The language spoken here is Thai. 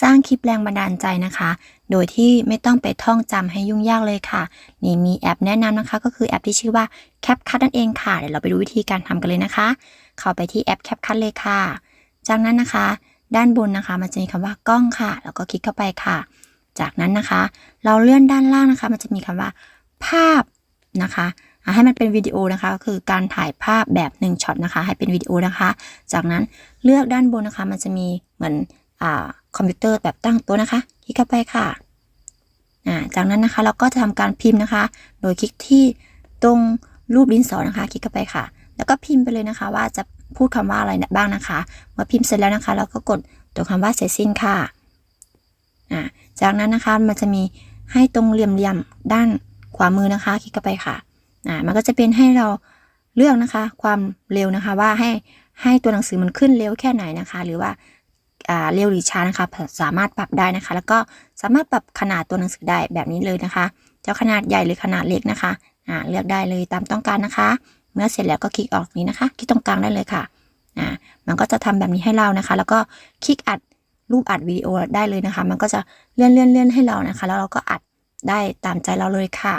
สร้างคลิปแรงบันดาลใจนะคะ โดยที่ไม่ต้องไปท่องจำให้ยุ่งยากเลยค่ะ นี่มีแอปแนะนำนะคะ ก็คือแอปที่ชื่อว่า CapCut นั่นเองค่ะ เดี๋ยวเราไปดูวิธีการทำกันเลยนะคะ เข้าไปที่แอป CapCut เลยค่ะ จากนั้นนะคะ ด้านบนนะคะ มันจะมีคำว่ากล้องค่ะ แล้วก็คลิกเข้าไปค่ะ จากนั้นนะคะ เราเลื่อนด้านล่างนะคะ มันจะมีคำว่า ภาพนะคะอะให้มันเป็นวิดีโอนะคะก็คือการถ่ายภาพแบบ1ช็อตนะคะ ให้เป็นวิดีโอนะคะ จากนั้นเลือกด้านบนนะคะ มันจะมีเหมือนอ่า คอมพิวเตอร์แบบตั้งโต๊ะนะคะ คลิกเข้าไปค่ะอ่าจากนั้นนะคะเราก็จะทำการพิมพ์นะคะ โดยคลิกที่ตรงรูปดินสอนะคะ คลิกเข้าไปค่ะ แล้วก็พิมพ์ไปเลยนะคะ ว่าจะพูดคำว่าอะไรบ้างนะคะเมื่อพิมพ์เสร็จแล้วนะคะ เราก็กดตัวคำว่าเสร็จสิ้นค่ะอ่าจากนั้นนะคะมันจะมีให้ตรงเหลี่ยมๆด้านขวามือนะคะ คลิกเข้าไปค่ะอ่ามันก็จะเป็นให้เราเลือกนะคะ ความเร็วนะคะว่าให้ให้ตัวหนังสือมันขึ้นเร็วแค่ไหนนะคะ หรือว่า เร็วหรือช้านะคะ สามารถปรับได้นะคะ แล้วก็สามารถปรับขนาดตัวหนังสือได้แบบนี้เลยนะคะ จะขนาดใหญ่หรือขนาดเล็กนะคะอ่าเลือกได้เลยตามต้องการนะคะ เมื่อเสร็จแล้วก็คลิกออกนี้นะคะ คลิกตรงกลางได้เลยค่ะอ่ามันก็จะทำแบบนี้ให้เรานะคะ แล้วก็คลิกอัดรูปอัดวิดีโอได้เลยนะคะ มันก็จะเลื่อนเลื่อนเลื่อนให้เรานะคะ แล้วเราก็อัดได้ตามใจเราเลยค่ะ